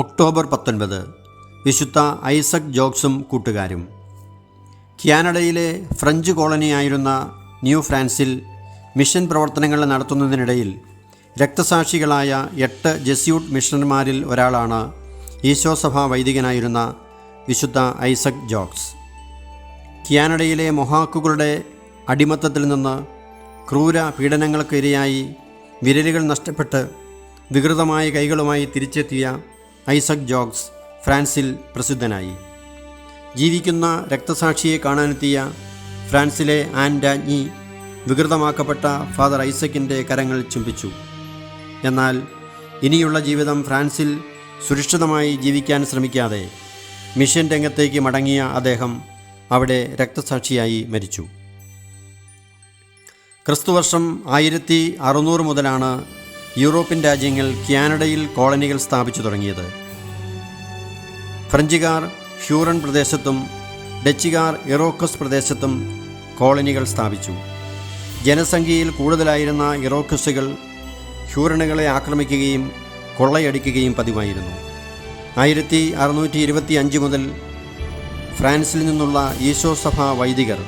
October പത്തൊൻപത് വിശുദ്ധ ഐസക് ജോക്സും കൂട്ടുകാരും. കാനഡയിലെ ഫ്രഞ്ച് കോളനിയായിരുന്ന ന്യൂ ഫ്രാൻസിൽ മിഷൻ പ്രവർത്തനങ്ങൾ നടത്തുന്നതിനിടയിൽ രക്തസാക്ഷികളായ എട്ട് ജെസ്യൂട്ട് മിഷണർമാരിൽ ഒരാളാണ് ഈശോസഭ വൈദികനായിരുന്ന വിശുദ്ധ ഐസക് ജോക്സ്. കാനഡയിലെ മൊഹാക്കുകളുടെ അടിമത്തത്തിൽ നിന്ന് ക്രൂര പീഡനങ്ങൾക്കിരയായി വിരലുകൾ നഷ്ടപ്പെട്ട് വികൃതമായ കൈകളുമായി തിരിച്ചെത്തിയ ഐസക് ജോഗ്സ് ഫ്രാൻസിൽ പ്രസിദ്ധനായി. ജീവിക്കുന്ന രക്തസാക്ഷിയെ കാണാനെത്തിയ ഫ്രാൻസിലെ ആൻ രാജ്ഞി വികൃതമാക്കപ്പെട്ട ഫാദർ ഐസക്കിന്റെ കരങ്ങൾ ചുംബിച്ചു. എന്നാൽ ഇനിയുള്ള ജീവിതം ഫ്രാൻസിൽ സുരക്ഷിതമായി ജീവിക്കാൻ ശ്രമിക്കാതെ മിഷൻ രംഗത്തേക്ക് മടങ്ങിയ അദ്ദേഹം അവിടെ രക്തസാക്ഷിയായി മരിച്ചു. ക്രിസ്തുവർഷം ആയിരത്തി അറുന്നൂറ് മുതലാണ് യൂറോപ്യൻ രാജ്യങ്ങൾ കാനഡയിൽ കോളനികൾ സ്ഥാപിച്ചു തുടങ്ങിയത്. ഫ്രഞ്ചുകാർ ഹ്യൂറൺ പ്രദേശത്തും ഡച്ചുകാർ ഇറോക്കസ് പ്രദേശത്തും കോളനികൾ സ്ഥാപിച്ചു. ജനസംഖ്യയിൽ കൂടുതലായിരുന്ന ഇറോക്കസുകൾ ഹ്യൂറണുകളെ ആക്രമിക്കുകയും കൊള്ളയടിക്കുകയും പതിവായിരുന്നു. ആയിരത്തി അറുന്നൂറ്റി ഇരുപത്തി അഞ്ച് മുതൽ ഫ്രാൻസിൽ നിന്നുള്ള ഈശോ സഭ വൈദികർ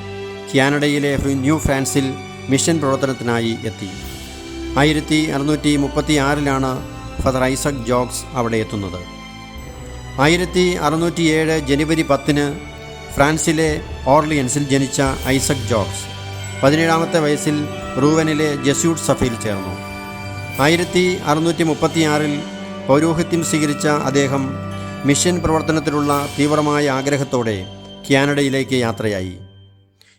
കാനഡയിലെ ന്യൂ ഫ്രാൻസിൽ മിഷൻ പ്രവർത്തനത്തിനായി എത്തി. ആയിരത്തി അറുന്നൂറ്റി മുപ്പത്തി ആറിലാണ് ഫദർ ഐസക് ജോക്സ് അവിടെ എത്തുന്നത്. ആയിരത്തി അറുന്നൂറ്റിയേഴ് ജനുവരി പത്തിന് ഫ്രാൻസിലെ ഓർലിയൻസിൽ ജനിച്ച ഐസക് ജോക്സ് പതിനേഴാമത്തെ വയസ്സിൽ റൂവനിലെ ജസ്യൂട്ട് സഭയിൽ ചേർന്നു. ആയിരത്തി അറുന്നൂറ്റി മുപ്പത്തിയാറിൽ പൗരോഹിത്യം സ്വീകരിച്ച അദ്ദേഹം മിഷൻ പ്രവർത്തനത്തിലുള്ള തീവ്രമായ ആഗ്രഹത്തോടെ കാനഡയിലേക്ക് യാത്രയായി.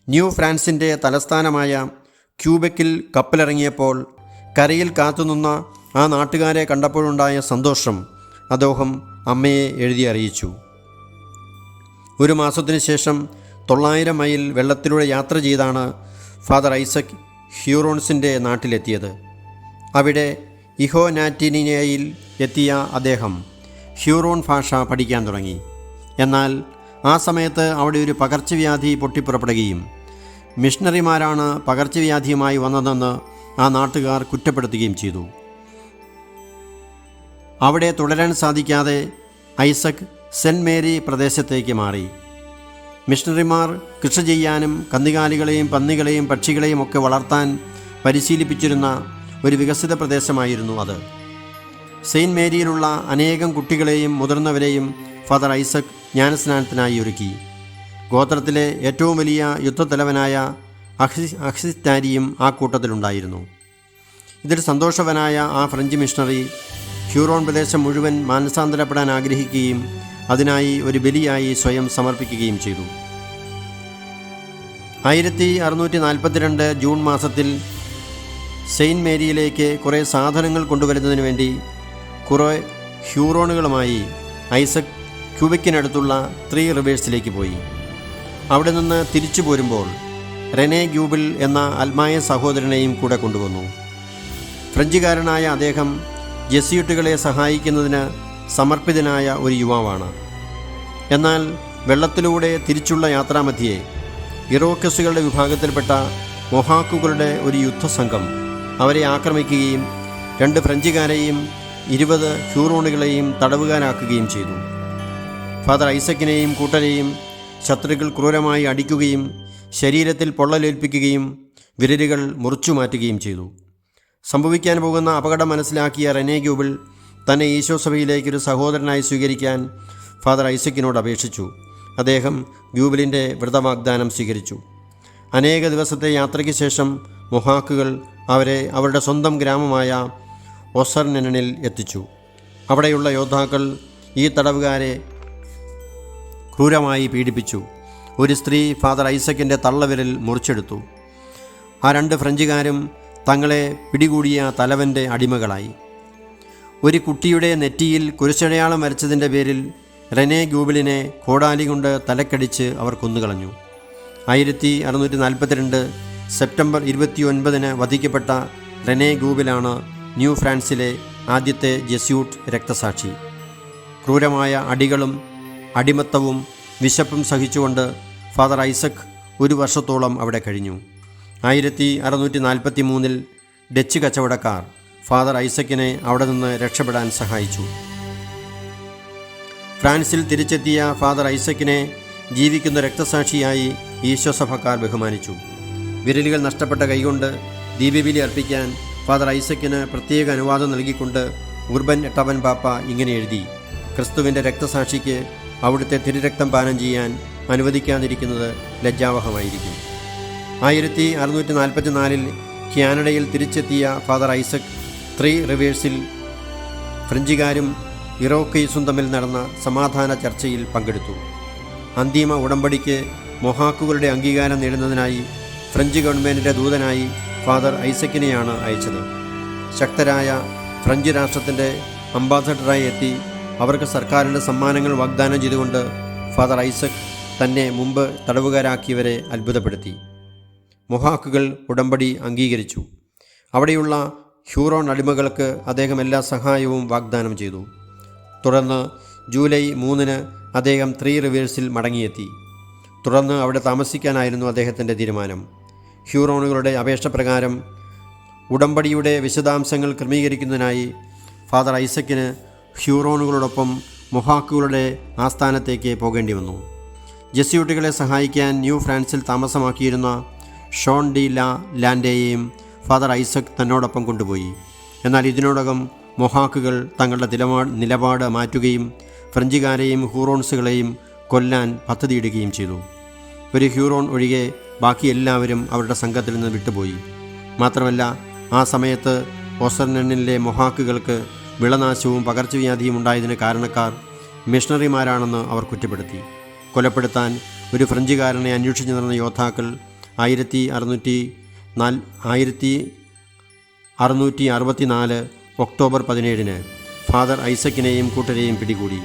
ന്യൂ ഫ്രാൻസിന്റെ തലസ്ഥാനമായ ക്യൂബക്കിൽ കപ്പലിറങ്ങിയപ്പോൾ കരയിൽ കാത്തുനിന്ന ആ നാട്ടുകാരെ കണ്ടപ്പോഴുണ്ടായ സന്തോഷം അദ്ദേഹം അമ്മയെ എഴുതി അറിയിച്ചു. ഒരു മാസത്തിനു ശേഷം തൊള്ളായിരം മൈൽ വെള്ളത്തിലൂടെ യാത്ര ചെയ്താണ് ഫാദർ ഐസക് ഹ്യൂറോൺസിന്റെ നാട്ടിലെത്തിയത്. അവിടെ ഇഹോനാറ്റിനിയയിൽ എത്തിയ അദ്ദേഹം ഹ്യൂറോൺ ഭാഷ പഠിക്കാൻ തുടങ്ങി. എന്നാൽ ആ സമയത്ത് അവിടെ ഒരു പകർച്ചവ്യാധി പൊട്ടിപ്പുറപ്പെടുകയും മിഷണറിമാരാണ് പകർച്ചവ്യാധിയുമായി വന്നതെന്ന് ആ നാട്ടുകാർ കുറ്റപ്പെടുത്തുകയും ചെയ്തു. അവിടെ തുടരാൻ സാധിക്കാതെ ഐസക് സെന്റ് മേരി പ്രദേശത്തേക്ക് മാറി. മിഷണറിമാർ കൃഷി ചെയ്യാനും കന്നുകാലികളെയും പന്നികളെയും പക്ഷികളെയും ഒക്കെ വളർത്താൻ പരിശീലിപ്പിച്ചിരുന്ന ഒരു വികസിത പ്രദേശമായിരുന്നു അത്. സെയിന്റ് മേരിയിലുള്ള അനേകം കുട്ടികളെയും മുതിർന്നവരെയും ഫാദർ ഐസക് ജ്ഞാനസ്നാനത്തിനായി ഒരുക്കി. ഗോത്രത്തിലെ ഏറ്റവും വലിയ യുദ്ധത്തലവനായ അഹ്സി അഹ്സിത്താരിയും ആ കൂട്ടത്തിലുണ്ടായിരുന്നു. ഇതിൽ സന്തോഷവനായ ആ ഫ്രഞ്ച് മിഷണറി ഹ്യൂറോൺ പ്രദേശം മുഴുവൻ മാനസാന്തരപ്പെടാൻ ആഗ്രഹിക്കുകയും അതിനായി ഒരു ബലിയായി സ്വയം സമർപ്പിക്കുകയും ചെയ്തു. ആയിരത്തി അറുന്നൂറ്റി നാൽപ്പത്തിരണ്ട് ജൂൺ മാസത്തിൽ സെയിന്റ് മേരിയിലേക്ക് കുറേ സാധനങ്ങൾ കൊണ്ടുവരുന്നതിന് വേണ്ടി കുറേ ഹ്യൂറോണുകളുമായി ഐസക് ക്യൂബിക്കിനടുത്തുള്ള ത്രീ റിവേഴ്സിലേക്ക് പോയി. അവിടെ നിന്ന് തിരിച്ചു പോരുമ്പോൾ റെനെ ഗ്യൂബിൽ എന്ന അൽമായ സഹോദരനെയും കൂടെ കൊണ്ടുവന്നു. ഫ്രഞ്ചുകാരനായ അദ്ദേഹം ജെസ്യൂട്ടുകളെ സഹായിക്കുന്നതിന് സമർപ്പിതനായ ഒരു യുവാവാണ്. എന്നാൽ വെള്ളത്തിലൂടെ തിരിച്ചുള്ള യാത്രാമധ്യേ ഇറോക്കസുകളുടെ വിഭാഗത്തിൽപ്പെട്ട മൊഹാക്കുകളുടെ ഒരു യുദ്ധസംഘം അവരെ ആക്രമിക്കുകയും രണ്ട് ഫ്രഞ്ചുകാരെയും ഇരുപത് ഹ്യൂറോണുകളെയും തടവുകാരാക്കുകയും ചെയ്തു. ഫാദർ ഐസക്കിനെയും കൂട്ടരെയും ശത്രുക്കൾ ക്രൂരമായി അടിക്കുകയും ശരീരത്തിൽ പൊള്ളലേൽപ്പിക്കുകയും വിരലുകൾ മുറിച്ചു മാറ്റുകയും ചെയ്തു. സംഭവിക്കാൻ പോകുന്ന അപകടം മനസ്സിലാക്കിയ റെനെ ഗ്യൂബിൾ തന്നെ ഈശോ സഭയിലേക്ക് ഒരു സഹോദരനായി സ്വീകരിക്കാൻ ഫാദർ ഐസക്കിനോട് അപേക്ഷിച്ചു. അദ്ദേഹം ഗ്യൂബിലിന്റെ വ്രതവാഗ്ദാനം സ്വീകരിച്ചു. അനേക ദിവസത്തെ യാത്രയ്ക്ക് ശേഷം മൊഹാക്കുകൾ അവരെ അവരുടെ സ്വന്തം ഗ്രാമമായ ഒസർനെനിൽ എത്തിച്ചു. അവിടെയുള്ള യോദ്ധാക്കൾ ഈ തടവുകാരെ ക്രൂരമായി പീഡിപ്പിച്ചു. ഒരു സ്ത്രീ ഫാദർ ഐസക്കിന്റെ തള്ളവിരൽ മുറിച്ചെടുത്തു. ആ രണ്ട് ഫ്രഞ്ചുകാരും തങ്ങളെ പിടികൂടിയ തലവന്റെ അടിമകളായി. ഒരു കുട്ടിയുടെ നെറ്റിയിൽ കുരിശടയാളം വരച്ചതിന്റെ പേരിൽ റെനെ ഗൂബിളിനെ കോടാലി കൊണ്ട് തലക്കടിച്ച് അവർ കൊന്നുകളഞ്ഞു. ആയിരത്തി അറുന്നൂറ്റി നാൽപ്പത്തിരണ്ട് സെപ്റ്റംബർ ഇരുപത്തി ഒൻപതിന് വധിക്കപ്പെട്ട റെനെ ഗൂബിലാണ് ന്യൂ ഫ്രാൻസിലെ ആദ്യത്തെ ജെസ്യൂട്ട് രക്തസാക്ഷി. ക്രൂരമായ അടികളും അടിമത്തവും വിശപ്പും സഹിച്ചുകൊണ്ട് ഫാദർ ഐസക് ഒരു വർഷത്തോളം അവിടെ കഴിഞ്ഞു. ആയിരത്തി അറുന്നൂറ്റി നാൽപ്പത്തി മൂന്നിൽ ഡച്ച് കച്ചവടക്കാർ ഫാദർ ഐസക്കിനെ അവിടെ നിന്ന് രക്ഷപ്പെടാൻ സഹായിച്ചു. ഫ്രാൻസിൽ തിരിച്ചെത്തിയ ഫാദർ ഐസക്കിനെ ജീവിക്കുന്ന രക്തസാക്ഷിയായി ഈശ്വസഭക്കാർ ബഹുമാനിച്ചു. വിരലുകൾ നഷ്ടപ്പെട്ട കൈകൊണ്ട് ദീപബലി അർപ്പിക്കാൻ ഫാദർ ഐസക്കിന് പ്രത്യേക അനുവാദം നൽകിക്കൊണ്ട് ഉർബൻ എട്ടവൻ പാപ്പ ഇങ്ങനെ എഴുതി ക്രിസ്തുവിന്റെ രക്തസാക്ഷിക്ക് അവിടുത്തെ തിരുരക്തം പാനം ചെയ്യാൻ അനുവദിക്കാതിരിക്കുന്നത് ലജ്ജാവഹമായിരിക്കും. ആയിരത്തി അറുന്നൂറ്റി നാൽപ്പത്തി നാലിൽ കാനഡയിൽ തിരിച്ചെത്തിയ ഫാദർ ഐസക് ത്രീ റിവേഴ്സിൽ ഫ്രഞ്ചുകാരും ഇറോക്കീസും തമ്മിൽ നടന്ന സമാധാന ചർച്ചയിൽ പങ്കെടുത്തു. അന്തിമ ഉടമ്പടിക്ക് മൊഹാക്കുകളുടെ അംഗീകാരം നേടുന്നതിനായി ഫ്രഞ്ച് ഗവൺമെന്റിന്റെ ദൂതനായി ഫാദർ ഐസക്കിനെയാണ് അയച്ചത്. ശക്തരായ ഫ്രഞ്ച് രാഷ്ട്രത്തിന്റെ അംബാസഡറായി എത്തി അവർക്ക് സർക്കാരിന്റെ സമ്മാനങ്ങൾ വാഗ്ദാനം ചെയ്തുകൊണ്ട് ഫാദർ ഐസക് തന്നെ മുമ്പ് തടവുകാരാക്കിയവരെ അത്ഭുതപ്പെടുത്തി. മൊഹാക്കുകൾ ഉടമ്പടി അംഗീകരിച്ചു. അവിടെയുള്ള ഹ്യൂറോൺ അടിമകൾക്ക് അദ്ദേഹം എല്ലാ സഹായവും വാഗ്ദാനം ചെയ്തു. തുടർന്ന് ജൂലൈ മൂന്നിന് അദ്ദേഹം ത്രീ റിവേഴ്സിൽ മടങ്ങിയെത്തി. തുടർന്ന് അവിടെ താമസിക്കാനായിരുന്നു അദ്ദേഹത്തിന്റെ തീരുമാനം. ഹ്യൂറോണുകളുടെ അപേക്ഷ പ്രകാരം ഉടമ്പടിയുടെ വിശദാംശങ്ങൾ ക്രമീകരിക്കുന്നതിനായി ഫാദർ ഐസക്കിന് ഹ്യൂറോണുകളോടൊപ്പം മൊഹാക്കുകളുടെ ആസ്ഥാനത്തേക്ക് പോകേണ്ടി വന്നു. ജെസ്യൂട്ടുകളെ സഹായിക്കാൻ ന്യൂ ഫ്രാൻസിൽ താമസമാക്കിയിരുന്ന Sean de la ലാൻഡേയെയും father Isaac തന്നോടൊപ്പം കൊണ്ടുപോയി. എന്നാൽ ഇതിനോടകം മൊഹാക്കുകൾ തങ്ങളുടെ നിലപാട് നിലപാട് മാറ്റുകയും ഫ്രഞ്ചുകാരെയും ഹൂറോൺസുകളെയും കൊല്ലാൻ പദ്ധതിയിടുകയും ചെയ്തു. ഒരു ഹ്യൂറോൺ ഒഴികെ ബാക്കി എല്ലാവരും അവരുടെ സംഘത്തിൽ നിന്ന് വിട്ടുപോയി. മാത്രമല്ല ആ സമയത്ത് ഒസർനെണ്ണിലെ മൊഹാക്കുകൾക്ക് വിളനാശവും പകർച്ചവ്യാധിയും ഉണ്ടായതിന് കാരണക്കാർ മിഷണറിമാരാണെന്ന് അവർ കുറ്റപ്പെടുത്തി. കൊലപ്പെടുത്താൻ ഒരു ഫ്രഞ്ചുകാരനെ അന്വേഷിച്ചു നടന്ന യോദ്ധാക്കൾ ആയിരത്തി അറുന്നൂറ്റി നാൽ ആയിരത്തി അറുന്നൂറ്റി അറുപത്തി നാല് ഒക്ടോബർ പതിനേഴിന് ഫാദർ ഐസക്കിനെയും കൂട്ടരെയും പിടികൂടി.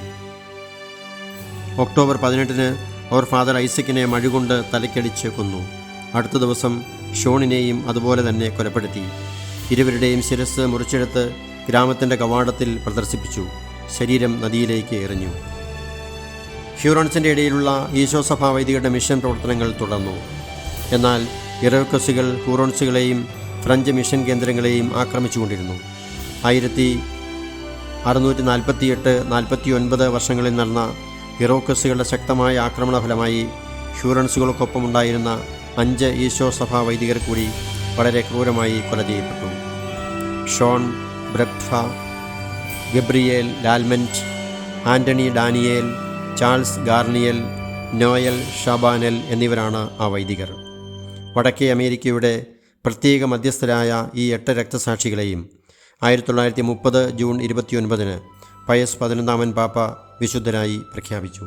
ഒക്ടോബർ പതിനെട്ടിന് അവർ ഫാദർ ഐസക്കിനെ മഴുകൊണ്ട് തലയ്ക്കടിച്ച് കൊന്നു. അടുത്ത ദിവസം ഷോണിനെയും അതുപോലെ തന്നെ കൊലപ്പെടുത്തി. ഇരുവരുടെയും ശിരസ് മുറിച്ചെടുത്ത് ഗ്രാമത്തിന്റെ കവാടത്തിൽ പ്രദർശിപ്പിച്ചു. ശരീരം നദിയിലേക്ക് എറിഞ്ഞു. ഹ്യൂറോൺസിന്റെ ഇടയിലുള്ള ഈശോസഭാ വൈദികരുടെ മിഷൻ പ്രവർത്തനങ്ങൾ തുടർന്നു. എന്നാൽ ഇറവക്കസുകൾ ഹൂറോൺസുകളെയും ഫ്രഞ്ച് മിഷൻ കേന്ദ്രങ്ങളെയും ആക്രമിച്ചുകൊണ്ടിരുന്നു. ആയിരത്തി അറുന്നൂറ്റി നാൽപ്പത്തിയെട്ട് നാൽപ്പത്തി ഒൻപത് വർഷങ്ങളിൽ നടന്ന ഇറോക്കസുകളുടെ ശക്തമായ ആക്രമണ ഫലമായി ഹ്യൂറൻസുകൾക്കൊപ്പം ഉണ്ടായിരുന്ന അഞ്ച് ഈശോ സഭാ വൈദികർ കൂടി വളരെ ക്രൂരമായി കൊല ചെയ്യപ്പെട്ടു. Jean Brebeuf Gabriel Lalemant Antony Daniel Charles Garnier Noel Chabanel എന്നിവരാണ് ആ വൈദികർ. വടക്കേ അമേരിക്കയുടെ പ്രത്യേക മധ്യസ്ഥരായ ഈ എട്ട് രക്തസാക്ഷികളെയും ആയിരത്തി തൊള്ളായിരത്തി മുപ്പത് ജൂൺ ഇരുപത്തിയൊൻപതിന് പയസ് പതിനൊന്നാമൻ പാപ്പ വിശുദ്ധരായി പ്രഖ്യാപിച്ചു.